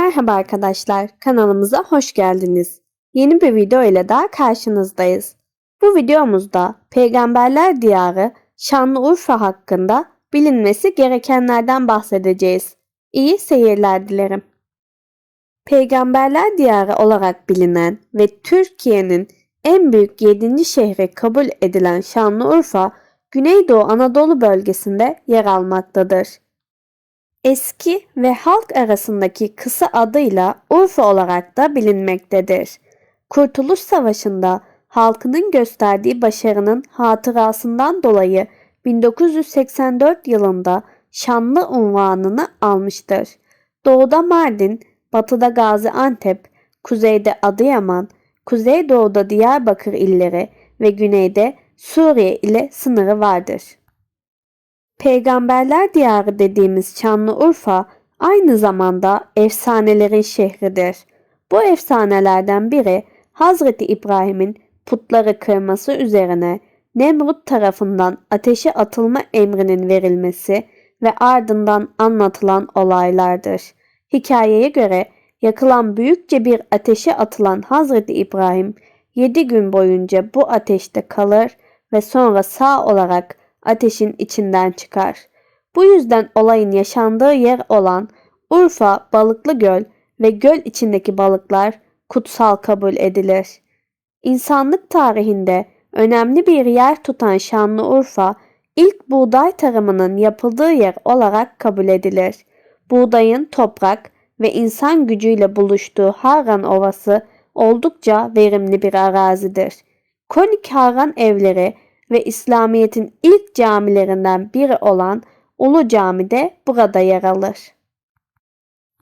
Merhaba arkadaşlar, kanalımıza hoş geldiniz. Yeni bir video ile daha karşınızdayız. Bu videomuzda Peygamberler Diyarı Şanlıurfa hakkında bilinmesi gerekenlerden bahsedeceğiz. İyi seyirler dilerim. Peygamberler Diyarı olarak bilinen ve Türkiye'nin en büyük 7. şehri kabul edilen Şanlıurfa, Güneydoğu Anadolu bölgesinde yer almaktadır. Eski ve halk arasındaki kısa adıyla Urfa olarak da bilinmektedir. Kurtuluş Savaşı'nda halkının gösterdiği başarının hatırasından dolayı 1984 yılında şanlı unvanını almıştır. Doğuda Mardin, batıda Gaziantep, kuzeyde Adıyaman, kuzeydoğuda Diyarbakır illeri ve güneyde Suriye ile sınırı vardır. Peygamberler diyarı dediğimiz Şanlıurfa aynı zamanda efsanelerin şehridir. Bu efsanelerden biri Hazreti İbrahim'in putları kırması üzerine Nemrut tarafından ateşe atılma emrinin verilmesi ve ardından anlatılan olaylardır. Hikayeye göre yakılan büyükçe bir ateşe atılan Hazreti İbrahim 7 gün boyunca bu ateşte kalır ve sonra sağ olarak ateşin içinden çıkar. Bu yüzden olayın yaşandığı yer olan Urfa Balıklı Göl ve göl içindeki balıklar kutsal kabul edilir. İnsanlık tarihinde önemli bir yer tutan Şanlıurfa, ilk buğday tarımının yapıldığı yer olarak kabul edilir. Buğdayın toprak ve insan gücüyle buluştuğu Harran Ovası oldukça verimli bir arazidir. Konik Harran evleri ve İslamiyet'in ilk camilerinden biri olan Ulu Cami de burada yer alır.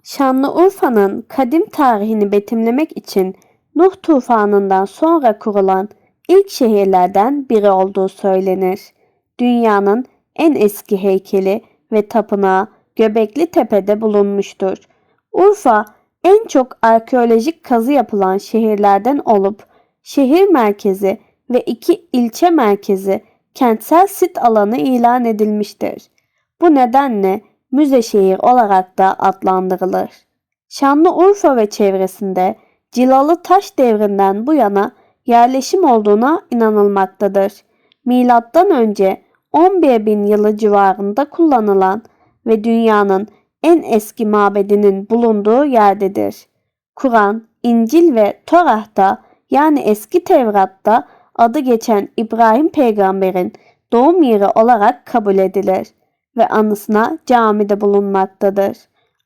Şanlıurfa'nın kadim tarihini betimlemek için Nuh tufanından sonra kurulan ilk şehirlerden biri olduğu söylenir. Dünyanın en eski heykeli ve tapınağı Göbekli Tepe'de bulunmuştur. Urfa en çok arkeolojik kazı yapılan şehirlerden olup şehir merkezi ve iki ilçe merkezi kentsel sit alanı ilan edilmiştir. Bu nedenle müze şehir olarak da adlandırılır. Şanlıurfa ve çevresinde cilalı taş devrinden bu yana yerleşim olduğuna inanılmaktadır. Milattan önce 11 bin yılı civarında kullanılan ve dünyanın en eski mabedinin bulunduğu yerdedir. Kur'an, İncil ve Torah'ta yani eski Tevrat'ta adı geçen İbrahim peygamberin doğum yeri olarak kabul edilir ve anısına camide bulunmaktadır.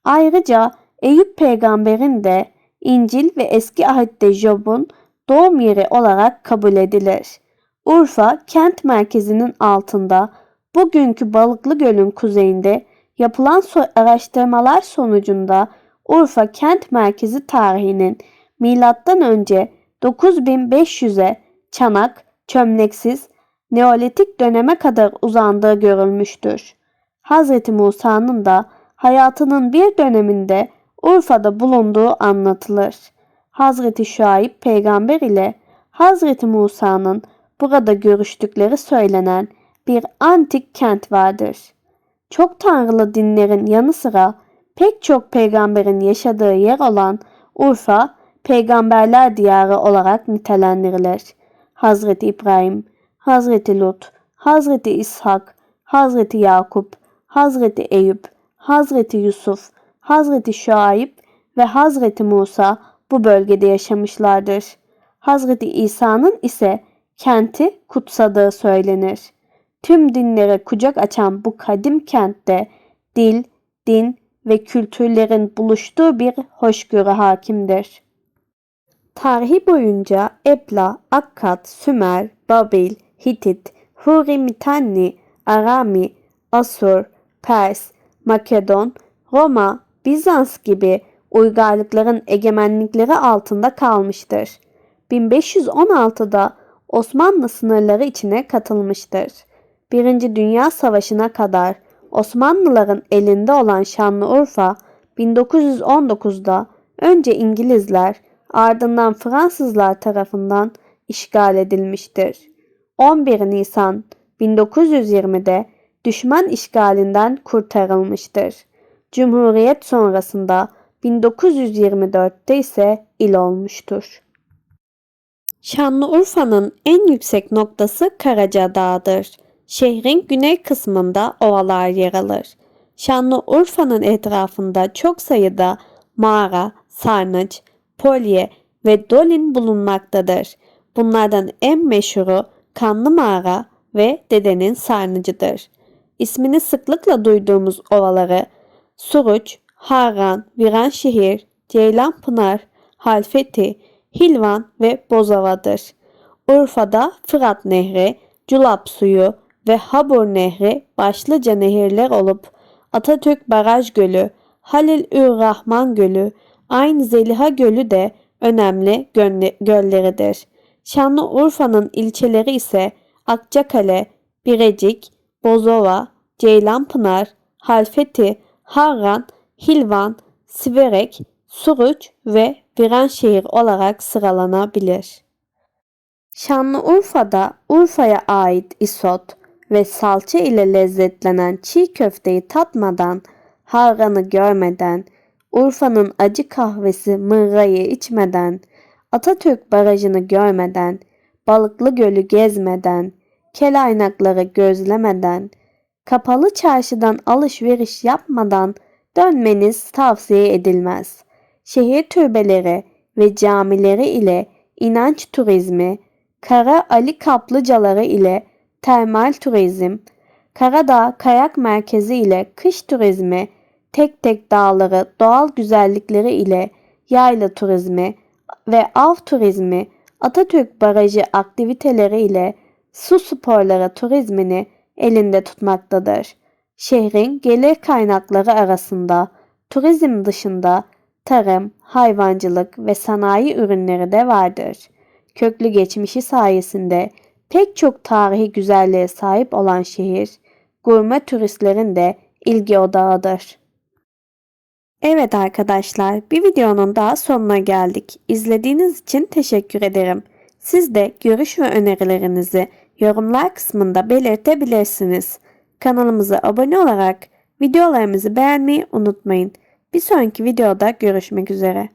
Ayrıca Eyüp peygamberin de İncil ve eski ahitте Job'un doğum yeri olarak kabul edilir. Urfa kent merkezinin altında bugünkü Balıklı Göl'ün kuzeyinde yapılan araştırmalar sonucunda Urfa kent merkezi tarihinin milattan önce 9500'e çanak, çömleksiz, Neolitik döneme kadar uzandığı görülmüştür. Hz. Musa'nın da hayatının bir döneminde Urfa'da bulunduğu anlatılır. Hazreti Şuayb peygamber ile Hazreti Musa'nın burada görüştükleri söylenen bir antik kent vardır. Çok tanrılı dinlerin yanı sıra pek çok peygamberin yaşadığı yer olan Urfa, peygamberler diyarı olarak nitelendirilir. Hazreti İbrahim, Hazreti Lut, Hazreti İshak, Hazreti Yakup, Hazreti Eyüp, Hazreti Yusuf, Hazreti Şuayb ve Hazreti Musa bu bölgede yaşamışlardır. Hazreti İsa'nın ise kenti kutsadığı söylenir. Tüm dinlere kucak açan bu kadim kentte dil, din ve kültürlerin buluştuğu bir hoşgörü hakimdir. Tarihi boyunca Ebla, Akkad, Sümer, Babil, Hitit, Huri Mitanni, Arami, Asur, Pers, Makedon, Roma, Bizans gibi uygarlıkların egemenlikleri altında kalmıştır. 1516'da Osmanlı sınırları içine katılmıştır. Birinci Dünya Savaşı'na kadar Osmanlıların elinde olan Şanlıurfa 1919'da önce İngilizler ardından Fransızlar tarafından işgal edilmiştir. 11 Nisan 1920'de düşman işgalinden kurtarılmıştır. Cumhuriyet sonrasında 1924'te ise il olmuştur. Şanlıurfa'nın en yüksek noktası Karaca Dağı'dır. Şehrin güney kısmında ovalar yer alır. Şanlıurfa'nın etrafında çok sayıda mağara, sarnıç, polye ve dolin bulunmaktadır. Bunlardan en meşhuru Kanlı Mağara ve Dedenin Sarnıcı'dır. İsmini sıklıkla duyduğumuz ovaları Suruç, Harran, Viranşehir, Ceylanpınar, Halfeti, Hilvan ve Bozova'dır. Urfa'da Fırat Nehri, Culap Suyu ve Habur Nehri başlıca nehirler olup Atatürk Baraj Gölü, Halil Ür Rahman Gölü, aynı Zeliha Gölü de önemli gölleridir. Şanlıurfa'nın ilçeleri ise Akçakale, Birecik, Bozova, Ceylanpınar, Halfeti, Harran, Hilvan, Siverek, Suruç ve Viranşehir olarak sıralanabilir. Şanlıurfa'da Urfa'ya ait isot ve salça ile lezzetlenen çiğ köfteyi tatmadan, harranı görmeden, Urfa'nın acı kahvesi mırrayı içmeden, Atatürk Barajı'nı görmeden, Balıklı Gölü gezmeden, kelaynakları gözlemeden, kapalı çarşıdan alışveriş yapmadan dönmeniz tavsiye edilmez. Şehir türbeleri ve camileri ile inanç turizmi, Kara Ali Kaplıcaları ile termal turizm, Karadağ Kayak Merkezi ile kış turizmi, tek tek dağları doğal güzellikleri ile yayla turizmi ve av turizmi, Atatürk Barajı aktiviteleri ile su sporları turizmini elinde tutmaktadır. Şehrin gelir kaynakları arasında turizm dışında tarım, hayvancılık ve sanayi ürünleri de vardır. Köklü geçmişi sayesinde pek çok tarihi güzelliğe sahip olan şehir, gurme turistlerin de ilgi odağıdır. Evet arkadaşlar, bir videonun daha sonuna geldik. İzlediğiniz için teşekkür ederim. Siz de görüş ve önerilerinizi yorumlar kısmında belirtebilirsiniz. Kanalımıza abone olarak videolarımızı beğenmeyi unutmayın. Bir sonraki videoda görüşmek üzere.